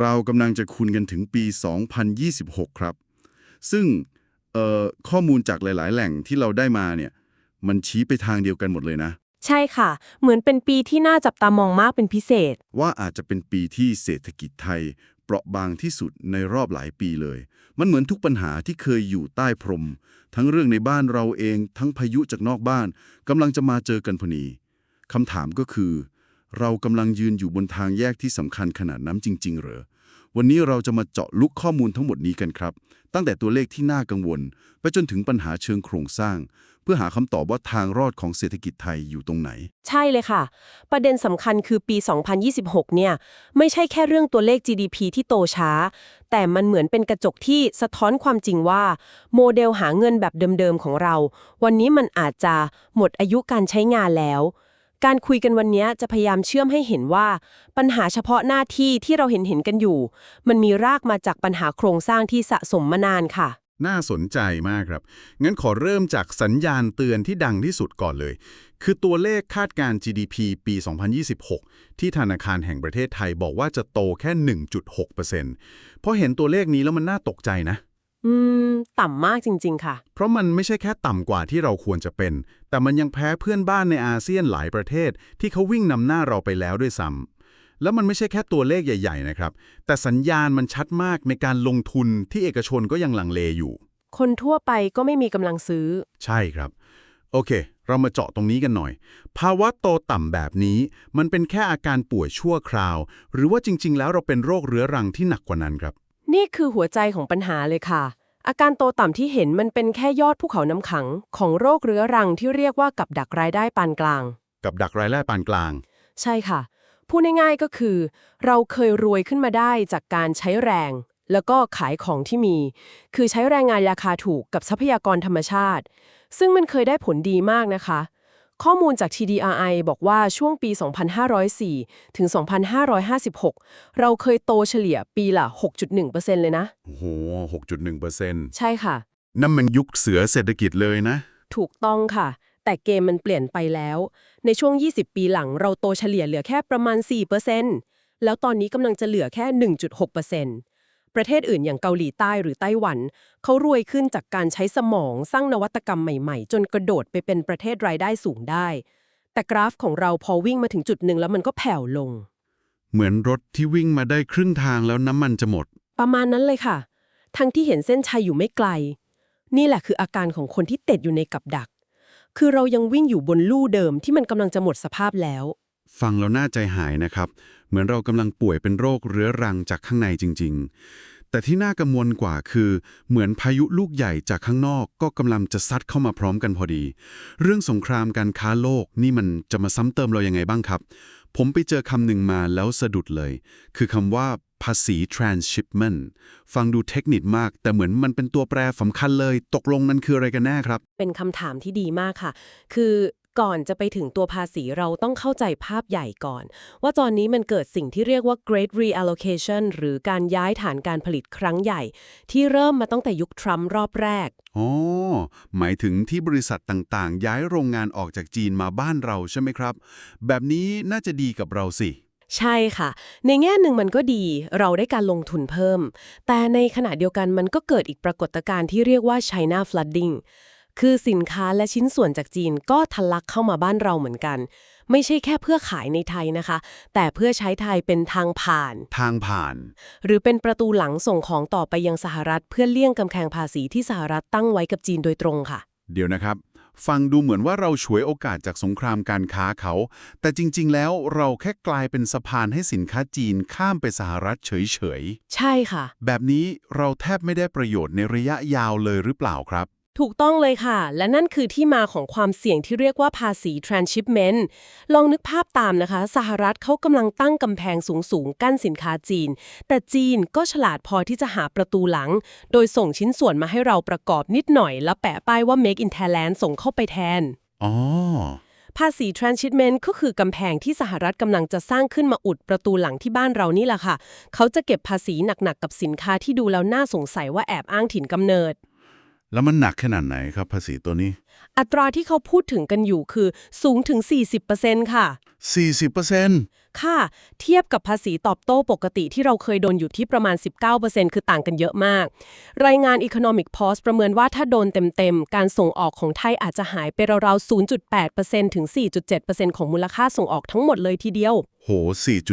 เรากำลังจะคูณกันถึงปี 2026 ครับ ซึ่งเอ่อข้อมูลจากหลาย ๆ แหล่งที่เราได้มาเนี่ย มันชี้ไปทางเดียวกันหมดเลยนะ ใช่ค่ะ เหมือนเป็นปีที่น่าจับตามองมากเป็นพิเศษ ว่าอาจจะเป็นปีที่เศรษฐกิจไทย เปราะบางที่สุดในรอบหลายปีเลย มันเหมือนทุกปัญหาที่เคยอยู่ใต้พรม ทั้งเรื่องในบ้านเราเอง ทั้งพายุจากนอกบ้านกำลังจะมาเจอกันพอดีคำถามก็คือ เรากำลังยืนอยู่บนทางแยกที่สำคัญขนาดนั้นจริง ๆ เหรอ วันนี้เราจะมาเจาะลึกข้อมูลทั้งหมดนี้กันครับ ตั้งแต่ตัวเลขที่น่ากังวล ไปจนถึงปัญหาเชิงโครงสร้าง เพื่อหาคำตอบว่าทางรอดของเศรษฐกิจไทยอยู่ตรงไหน ใช่เลยค่ะ ประเด็นสำคัญคือปี 2026 เนี่ย ไม่ใช่แค่เรื่องตัวเลข GDP ที่โตช้า แต่มันเหมือนเป็นกระจกที่สะท้อนความจริงว่า โมเดลหาเงินแบบเดิมๆของเรา วันนี้มันอาจจะหมดอายุการใช้งานแล้ว การคุยกันวันนี้จะพยายามเชื่อมให้เห็นว่า ปัญหาเฉพาะหน้าที่ที่เราเห็นเห็นกันอยู่ มันมีรากมาจากปัญหาโครงสร้างที่สะสมมานานค่ะ น่าสนใจมากครับ งั้นขอเริ่มจากสัญญาณเตือนที่ดังที่สุดก่อนเลย คือตัวเลขคาดการ GDP ปี 2026 ที่ธนาคารแห่งประเทศไทยบอกว่าจะโตแค่ 1.6%เพราะเห็นตัวเลขนี้แล้วมันน่าตกใจนะ อืม ต่ำมากจริง ๆ ค่ะ เพราะมันไม่ใช่แค่ต่ำกว่าที่เราควรจะเป็น แต่มันยังแพ้เพื่อนบ้านในอาเซียนหลายประเทศ ที่เขาวิ่งนำหน้าเราไปแล้วด้วยซ้ำแล้วมันไม่ใช่แค่ตัวเลขใหญ่ ๆ นะครับ แต่สัญญาณมันชัดมากในการลงทุนที่เอกชนก็ยังลังเลอยู่ คนทั่วไปก็ไม่มีกำลังซื้อ ใช่ครับ โอเค เรามาเจาะตรงนี้กันหน่อย ภาวะโตต่ำแบบนี้ มันเป็นแค่อาการป่วยชั่วคราว หรือว่าจริง ๆ แล้วเราเป็นโรคเรื้อรังที่หนักกว่านั้นครับ นี่คือหัวใจของปัญหาเลยค่ะ อาการโตต่ำที่เห็นมันเป็นแค่ยอดภูเขาน้ำขัง ของโรคเรื้อรังที่เรียกว่ากับดักรายได้ปานกลาง กับดักรายได้ปานกลาง ใช่ค่ะ พูดง่ายๆก็คือ เราเคยรวยขึ้นมาได้จากการใช้แรง แล้วก็ขายของที่มี คือใช้แรงงานราคาถูกกับทรัพยากรธรรมชาติ ซึ่งมันเคยได้ผลดีมากนะคะ ข้อมูลจาก TDRI บอกว่าช่วงปี 2504 ถึง 2556 เราเคยโตเฉลี่ยปีละ 6.1%เลยนะ โอ้โห 6.1%ใช่ค่ะ นั่นมันยุคเสือเศรษฐกิจเลยนะ ถูกต้องค่ะ แต่เกมมันเปลี่ยนไปแล้ว ในช่วง 20 ปีหลังเราโตเฉลี่ยเหลือแค่ประมาณ 4%แล้วตอนนี้กำลังจะเหลือแค่ 1.6% ประเทศอื่นอย่างเกาหลีใต้หรือไต้หวัน เขารวยขึ้นจากการใช้สมองสร้างนวัตกรรมใหม่ๆ จนกระโดดไปเป็นประเทศรายได้สูงได้ แต่กราฟของเราพอวิ่งมาถึงจุดหนึ่งแล้วมันก็แผ่วลง เหมือนรถที่วิ่งมาได้ครึ่งทางแล้วน้ำมันจะหมด ประมาณนั้นเลยค่ะ ทั้งที่เห็นเส้นชัยอยู่ไม่ไกล นี่แหละคืออาการของคนที่ติดอยู่ในกับดัก คือเรายังวิ่งอยู่บนลู่เดิมที่มันกำลังจะหมดสภาพแล้ว ฟังแล้วน่าใจหายนะครับ เหมือนเรากำลังป่วยเป็นโรคเรื้อรังจากข้างในจริง ๆ แต่ที่น่ากังวลกว่าคือ เหมือนพายุลูกใหญ่จากข้างนอกก็กำลังจะซัดเข้ามาพร้อมกันพอดี เรื่องสงครามการค้าโลกนี่มันจะมาซ้ำเติมเรายังไงบ้างครับ ผมไปเจอคำหนึ่งมาแล้วสะดุดเลย คือคำว่าภาษี transshipment ฟังดูเทคนิคมาก แต่เหมือนมันเป็นตัวแปรสำคัญเลย ตกลงนั้นคืออะไรกันแน่ครับ เป็นคำถามที่ดีมากค่ะ คือ ก่อนจะไปถึงตัวภาษีเราต้องเข้าใจภาพใหญ่ก่อน ว่าตอนนี้มันเกิดสิ่งที่เรียกว่า Great Reallocation หรือการย้ายฐานการผลิตครั้งใหญ่ ที่เริ่มมาตั้งแต่ยุคทรัมป์รอบแรกอ๋อหมายถึงที่บริษัทต่างๆ ย้ายโรงงานออกจากจีนมาบ้านเราใช่ไหมครับ แบบนี้น่าจะดีกับเราสิใช่ค่ะ ในแง่หนึ่งมันก็ดีเราได้การลงทุนเพิ่ม แต่ในขณะเดียวกันมันก็เกิดอีกปรากฏการณ์ที่เรียกว่า China flooding คือสินค้าและชิ้นส่วนจากจีนก็ทะลักเข้ามาบ้านเราเหมือนกัน ไม่ใช่แค่เพื่อขายในไทยนะคะ แต่เพื่อใช้ไทยเป็นทางผ่าน ทางผ่าน หรือเป็นประตูหลังส่งของต่อไปยังสหรัฐ เพื่อเลี่ยงกำแพงภาษีที่สหรัฐตั้งไว้กับจีนโดยตรงค่ะ เดี๋ยวนะครับ ฟังดูเหมือนว่าเราฉวยโอกาสจากสงครามการค้าเขา แต่จริง ๆ แล้วเราแค่กลายเป็นสะพานให้สินค้าจีนข้ามไปสหรัฐเฉยใช่ค่ะๆแบบนี้เราแทบไม่ได้ประโยชน์ในระยะยาวเลยหรือเปล่าครับ ถูกต้องเลยค่ะ และนั่นคือที่มาของความเสี่ยงที่เรียกว่าภาษี transshipment ลองนึกภาพตามนะคะ สหรัฐเขากำลังตั้งกำแพงสูงๆ กั้นสินค้าจีน แต่จีนก็ฉลาดพอที่จะหาประตูหลัง โดยส่งชิ้นส่วนมาให้เราประกอบนิดหน่อย แล้วแปะป้ายว่า make in Thailand ส่งเข้าไปแทน อ๋อภาษี transshipment ก็คือกำแพงที่สหรัฐกำลังจะสร้างขึ้นมาอุดประตูหลังที่บ้านเรานี่แหละค่ะ เขาจะเก็บภาษีหนักๆกับสินค้าที่ดูแล้วน่าสงสัยว่าแอบอ้างถิ่นกำเนิด แล้วมันหนักขนาดไหนครับภาษีตัวนี้ อัตราที่เขาพูดถึงกันอยู่คือสูงถึง 40%ค่ะ 40% ค่ะ เทียบกับภาษีตอบโต้ปกติที่เราเคยโดนอยู่ที่ประมาณ 19%คือต่างกันเยอะมาก รายงาน Economic Post ประเมินว่าถ้าโดนเต็มๆ การส่งออกของไทยอาจจะหายไปราวๆ 0.8%ถึง 4.7%ของมูลค่าส่งออกทั้งหมดเลยทีเดียว โห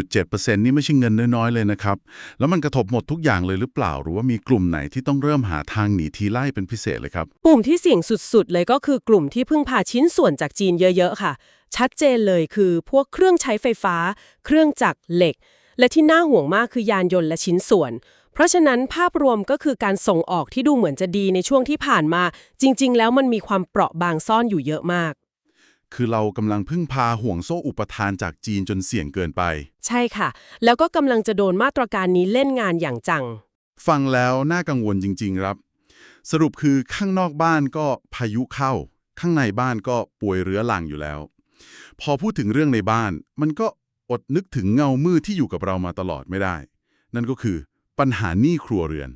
4.7%นี่ไม่ใช่เงินน้อยๆ เลยนะครับ แล้วมันกระทบหมดทุกอย่างเลยหรือเปล่า หรือว่ามีกลุ่มไหนที่ต้องเริ่มหาทางหนีทีไล่เป็นพิเศษเลยครับ กลุ่มที่เสี่ยงสุดๆ เลยก็คือกลุ่มที่พึ่งพาชิ้นส่วนจากจีนเยอะๆ ค่ะ ชัดเจนเลยคือพวกเครื่องใช้ไฟฟ้า เครื่องจักรเหล็ก และที่น่าห่วงมากคือยานยนต์และชิ้นส่วน เพราะฉะนั้นภาพรวมก็คือการส่งออกที่ดูเหมือนจะดีในช่วงที่ผ่านมา จริง ๆ แล้วมันมีความเปราะบางซ่อนอยู่เยอะมาก คือเรากำลังพึ่งพาห่วงโซ่อุปทานจากจีนจนเสี่ยงเกินไป ใช่ค่ะ แล้วก็กำลังจะโดนมาตรการนี้เล่นงานอย่างจัง ฟังแล้วน่ากังวลจริง ๆ ครับ สรุปคือข้างนอกบ้านก็พายุเข้า ข้างในบ้านก็ป่วยเรื้อรังอยู่แล้ว พอพูดถึงเรื่องในบ้าน มันก็อดนึกถึงเงามืดที่อยู่กับเรามาตลอดไม่ได้ นั่นก็คือปัญหาหนี้ครัวเรือน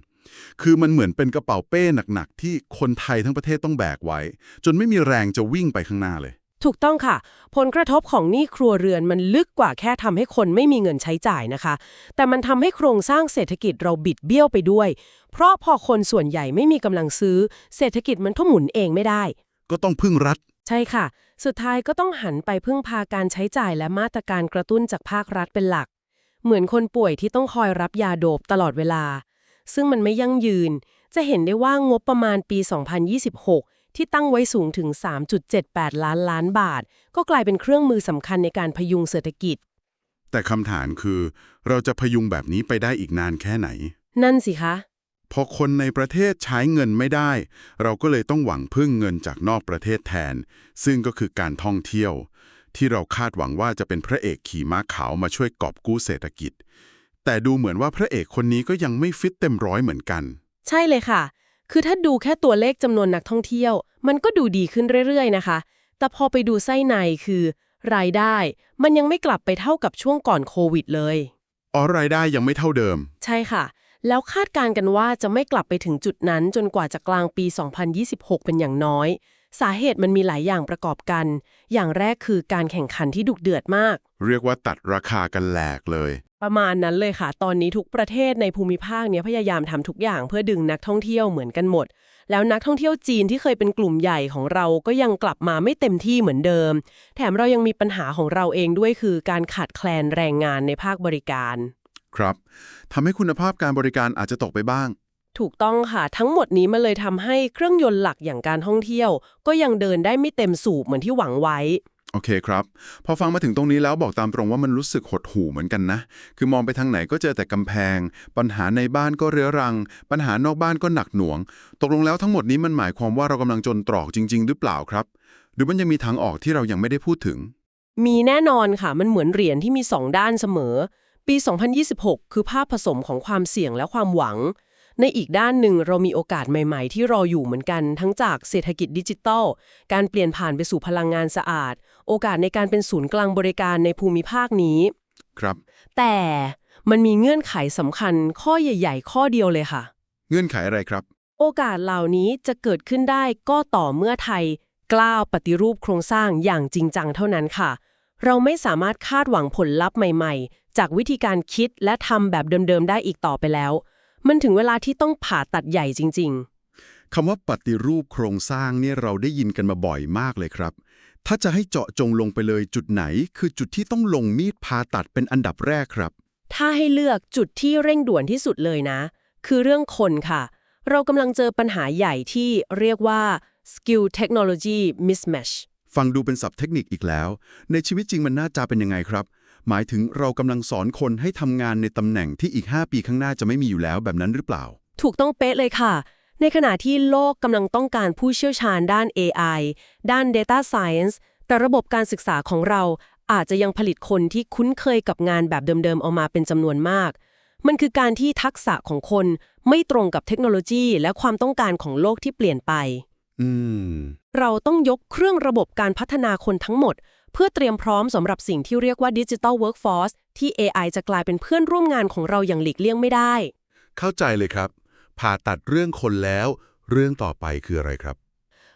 คือมันเหมือนเป็นกระเป๋าเป้หนักๆที่คนไทยทั้งประเทศต้องแบกไว้ จนไม่มีแรงจะวิ่งไปข้างหน้าเลย ถูกต้องค่ะ ผลกระทบของหนี้ครัวเรือนมันลึกกว่าแค่ทำให้คนไม่มีเงินใช้จ่ายนะคะ แต่มันทำให้โครงสร้างเศรษฐกิจเราบิดเบี้ยวไปด้วย เพราะพอคนส่วนใหญ่ไม่มีกำลังซื้อ เศรษฐกิจมันก็หมุนเองไม่ได้ ก็ต้องพึ่งรัฐ ใช่ค่ะ สุดท้ายก็ต้องหันไปพึ่งพาการใช้จ่ายและมาตรการกระตุ้นจากภาครัฐเป็นหลัก เหมือนคนป่วยที่ต้องคอยรับยาโดบตลอดเวลา ซึ่งมันไม่ยั่งยืน จะเห็นได้ว่างบประมาณปี 2026 ที่ตั้งไว้สูงถึง 3.78 ล้านล้านบาท ก็กลายเป็นเครื่องมือสำคัญในการพยุงเศรษฐกิจ แต่คำถามคือ เราจะพยุงแบบนี้ไปได้อีกนานแค่ไหน นั่นสิคะ พอคนในประเทศใช้เงินไม่ได้ เราก็เลยต้องหวังพึ่งเงินจากนอกประเทศแทน ซึ่งก็คือการท่องเที่ยว ที่เราคาดหวังว่าจะเป็นพระเอกขี่ม้าขาวมาช่วยกอบกู้เศรษฐกิจ แต่ดูเหมือนว่าพระเอกคนนี้ก็ยังไม่ฟิตเต็มร้อยเหมือนกัน ใช่เลยค่ะ คือถ้าดูแค่ตัวเลขจำนวนนักท่องเที่ยว มันก็ดูดีขึ้นเรื่อยๆนะคะ แต่พอไปดูไส้ในคือ รายได้ มันยังไม่กลับไปเท่ากับช่วงก่อนโควิดเลยอ๋อรายได้ยังไม่เท่าเดิม ใช่ค่ะ แล้วคาดการณ์กันว่าจะไม่กลับไปถึงจุดนั้นจนกว่าจะกลางปี 2026 เป็นอย่างน้อย สาเหตุมันมีหลายอย่างประกอบกัน อย่างแรกคือการแข่งขันที่ดุเดือดมาก เรียกว่าตัดราคากันแหลกเลย ประมาณนั้นเลยค่ะ ตอนนี้ทุกประเทศในภูมิภาคเนี้ยพยายามทำทุกอย่างเพื่อดึงนักท่องเที่ยวเหมือนกันหมด แล้วนักท่องเที่ยวจีนที่เคยเป็นกลุ่มใหญ่ของเราก็ยังกลับมาไม่เต็มที่เหมือนเดิม แถมเรายังมีปัญหาของเราเองด้วยคือการขาดแคลนแรงงานในภาคบริการ ครับทำให้คุณภาพการบริการอาจจะตกไปบ้าง ถูกต้องค่ะ ทั้งหมดนี้มันเลยทำให้เครื่องยนต์หลักอย่างการท่องเที่ยว ก็ยังเดินได้ไม่เต็มสูบเหมือนที่หวังไว้ โอเคครับ พอฟังมาถึงตรงนี้แล้วบอกตามตรงว่ามันรู้สึกหดหู่เหมือนกันนะ คือมองไปทางไหนก็เจอแต่กำแพง ปัญหาในบ้านก็เรื้อรัง ปัญหานอกบ้านก็หนักหน่วง ตกลงแล้วทั้งหมดนี้มันหมายความว่าเรากำลังจนตรอกจริง ๆ หรือเปล่าครับ หรือมันยังมีทางออกที่เรายังไม่ได้พูดถึง มีแน่นอนค่ะ มันเหมือนเหรียญที่มีสองด้านเสมอ ปี 2026 คือภาพผสมของความเสี่ยงและความหวัง ในอีกด้านหนึ่งเรามีโอกาสใหม่ๆ ที่รออยู่เหมือนกัน ทั้งจากเศรษฐกิจดิจิทัล การเปลี่ยนผ่านไปสู่พลังงานสะอาด โอกาสในการเป็นศูนย์กลางบริการในภูมิภาคนี้ ครับ แต่มันมีเงื่อนไขสำคัญข้อใหญ่ ๆ ข้อเดียวเลยค่ะ เงื่อนไขอะไรครับ โอกาสเหล่านี้จะเกิดขึ้นได้ก็ต่อเมื่อไทย กล้าวปฏิรูปโครงสร้างอย่างจริงจังเท่านั้นค่ะ เราไม่สามารถคาดหวังผลลัพธ์ใหม่ๆ จากวิธีการคิดและทำแบบเดิมๆ ได้อีกต่อไปแล้ว มันถึงเวลาที่ต้องผ่าตัดใหญ่จริงคำว่าปฏิรูปโครงสร้างเนี่ยเราได้ยินกันมาบ่อยมากเลยครับ ถ้าจะให้เจาะจงลงไปเลยจุดไหน คือจุดที่ต้องลงมีดผ่าตัดเป็นอันดับแรกครับๆถ้าให้เลือกจุดที่เร่งด่วนที่สุดเลยนะ คือเรื่องคนค่ะ เรากำลังเจอปัญหาใหญ่ที่เรียกว่า skill technology mismatch ฟังดูเป็นศัพท์เทคนิคอีกแล้ว ในชีวิตจริงมันน่าจะเป็นยังไงครับ หมายถึงเรากำลังสอนคนให้ทำงานในตำแหน่งที่อีก 5 ปีข้างหน้าจะไม่มีอยู่แล้วแบบนั้นหรือเปล่า ถูกต้องเป๊ะเลยค่ะ ในขณะที่โลกกำลังต้องการผู้เชี่ยวชาญด้าน AI ด้าน Data Science แต่ระบบการศึกษาของเราอาจจะยังผลิตคนที่คุ้นเคยกับงานแบบเดิมๆออกมาเป็นจำนวนมาก มันคือการที่ทักษะของคนไม่ตรงกับเทคโนโลยี และความต้องการของโลกที่เปลี่ยนไป อืม เราต้องยกเครื่องระบบการพัฒนาคนทั้งหมด เพื่อเตรียมพร้อมสำหรับสิ่งที่เรียกว่า Digital Workforce ที่ AI จะกลายเป็นเพื่อนร่วมงานของเราอย่างหลีกเลี่ยงไม่ได้ เข้าใจเลยครับ ผ่าตัดเรื่องคนแล้ว เรื่องต่อไปคืออะไรครับ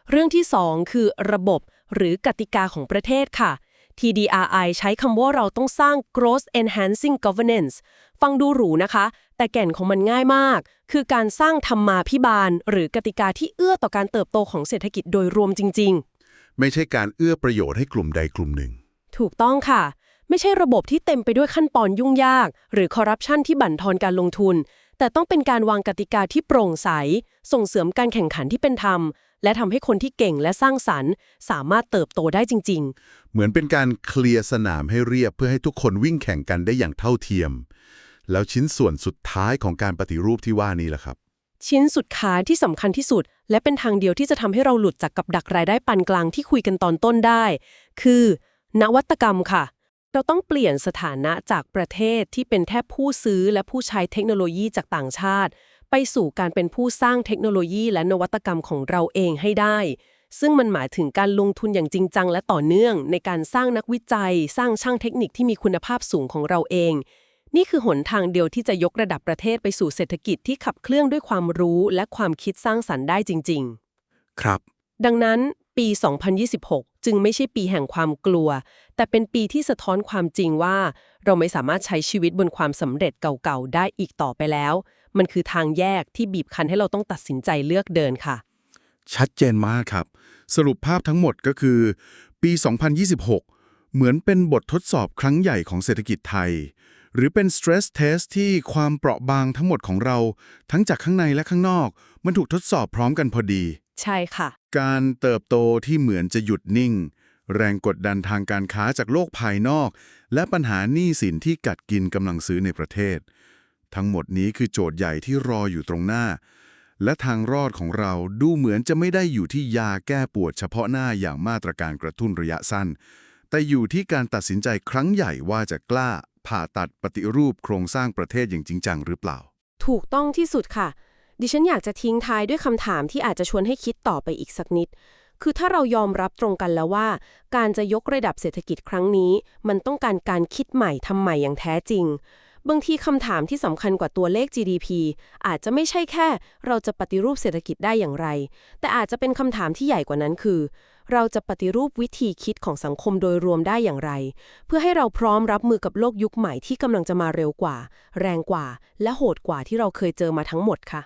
เรื่องที่ 2 คือระบบหรือกติกาของประเทศค่ะ TDRI ใช้คำว่าเราต้องสร้าง growth enhancing governance ฟังดูหรูนะคะ แต่แก่นของมันง่ายมาก คือการสร้างธรรมาพิบาล หรือกติกาที่เอื้อต่อการเติบโตของเศรษฐกิจโดยรวมจริง ๆ ไม่ใช่การเอื้อประโยชน์ให้กลุ่มใดกลุ่มหนึ่ง ถูกต้องค่ะ ไม่ใช่ระบบที่เต็มไปด้วยขั้นตอนยุ่งยาก หรือคอร์รัปชันที่บั่นทอนการลงทุน แต่ต้องเป็นการวางกติกาที่โปร่งใส ส่งเสริมการแข่งขันที่เป็นธรรม และทำให้คนที่เก่งและสร้างสรรค์ สามารถเติบโตได้จริงเหมือนเป็นการเคลียร์สนามให้เรียบเพื่อให้ทุกคนวิ่งแข่งกันได้อย่างเท่าเทียม แล้วชิ้นส่วนสุดท้ายของการปฏิรูปที่ว่านี้แหละครับ ชิ้นสุดท้ายที่สำคัญที่สุด และเป็นทางเดียวที่จะทำให้เราหลุดจากกับดักรายได้ปานกลางที่คุยกันตอนต้นได้ คือ นวัตกรรมค่ะ เราต้องเปลี่ยนสถานะจากประเทศที่เป็นแค่ผู้ซื้อและผู้ใช้เทคโนโลยีจากต่างชาติ ไปสู่การเป็นผู้สร้างเทคโนโลยีและนวัตกรรมของเราเองให้ได้ซึ่งมันหมายถึงการลงทุนอย่างจริงจังและต่อเนื่อง ในการสร้างนักวิจัย สร้างช่างเทคนิคที่มีคุณภาพสูงของเราเอง นี่คือหนทางเดียวที่จะยกระดับประเทศไปสู่เศรษฐกิจที่ขับเคลื่อนด้วยความรู้และความคิดสร้างสรรค์ได้จริง ๆ ครับ ดังนั้นปี 2026 จึงไม่ใช่ปีแห่งความกลัว แต่เป็นปีที่สะท้อนความจริงว่า เราไม่สามารถใช้ชีวิตบนความสำเร็จเก่าๆ ได้อีกต่อไปแล้ว มันคือทางแยกที่บีบคั้นให้เราต้องตัดสินใจเลือกเดินค่ะ ชัดเจนมากครับ สรุปภาพทั้งหมดก็คือ ปี 2026 เหมือนเป็นบททดสอบครั้งใหญ่ของเศรษฐกิจไทย หรือเป็น stress test ที่ความเปราะบางทั้งหมดของเรา ทั้งจากข้างในและข้างนอก มันถูกทดสอบพร้อมกันพอดี ใช่ค่ะ การเติบโตที่เหมือนจะหยุดนิ่ง แรงกดดันทางการค้าจากโลกภายนอก และปัญหาหนี้สินที่กัดกินกำลังซื้อในประเทศ ทั้งหมดนี้คือโจทย์ใหญ่ที่รออยู่ตรงหน้า และทางรอดของเราดูเหมือนจะไม่ได้อยู่ที่ยาแก้ปวดเฉพาะหน้าอย่างมาตรการกระตุ้นระยะสั้นแต่อยู่ที่การตัดสินใจครั้งใหญ่ว่าจะกล้า ผ่าตัดปฏิรูปโครงสร้างประเทศอย่างจริงจังหรือเปล่า ถูกต้องที่สุดค่ะ ดิฉันอยากจะทิ้งท้ายด้วยคำถามที่อาจจะชวนให้คิดต่อไปอีกสักนิด คือถ้าเรายอมรับตรงกันแล้วว่า การจะยกระดับเศรษฐกิจครั้งนี้ มันต้องการการคิดใหม่ทำใหม่อย่างแท้จริง บางทีคำถามที่สำคัญกว่าตัวเลข GDP อาจจะไม่ใช่แค่ เราจะปฏิรูปเศรษฐกิจได้อย่างไร แต่อาจจะเป็นคำถามที่ใหญ่กว่านั้นคือ เราจะปฏิรูปวิธีคิดของสังคมโดยรวมได้อย่างไร เพื่อให้เราพร้อมรับมือกับโลกยุคใหม่ที่กำลังจะมาเร็วกว่า แรงกว่า และโหดกว่าที่เราเคยเจอมาทั้งหมดค่ะ